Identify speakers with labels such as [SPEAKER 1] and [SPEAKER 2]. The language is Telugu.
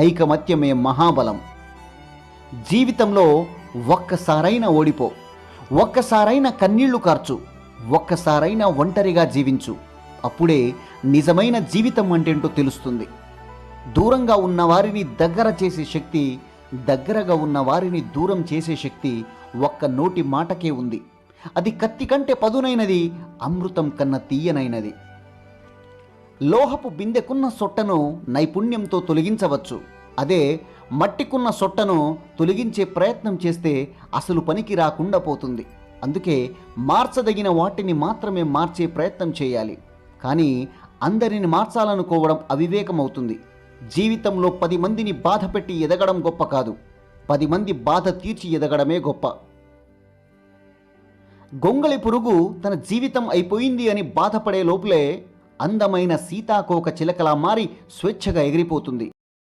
[SPEAKER 1] ఐకమత్యమే మహాబలం. జీవితంలో ఒక్కసారైనా ఓడిపో ఒక్కసారైనా కన్నీళ్ళు కార్చు ఒక్కసారైనా ఒంటరిగా జీవించు. అప్పుడే నిజమైన జీవితం అంటేంటో తెలుస్తుంది. దూరంగా ఉన్న వారిని దగ్గర చేసే శక్తి దగ్గరగా ఉన్న వారిని దూరం చేసే శక్తి ఒక్క నోటి మాటకే ఉంది. అది కత్తి కంటే పదునైనది అమృతం కన్నా తీయనైనది. లోహపు బిందెకున్న సొట్టను నైపుణ్యంతో తొలగించవచ్చు. అదే మట్టికున్న సొట్టను తొలగించే ప్రయత్నం చేస్తే అసలు పనికి రాకుండా పోతుంది. అందుకే మార్చదగిన వాటిని మాత్రమే మార్చే ప్రయత్నం చేయాలి. కానీ అందరిని మార్చాలనుకోవడం అవివేకమవుతుంది. జీవితంలో పది మందిని బాధ పెట్టి ఎదగడం గొప్ప కాదు. పది మంది బాధ తీర్చి ఎదగడమే గొప్ప. గొంగళి పురుగు తన జీవితం అయిపోయింది అని బాధపడే లోపలే అందమైన సీతాకోక చిలకలా మారి స్వేచ్ఛగా ఎగిరిపోతుంది.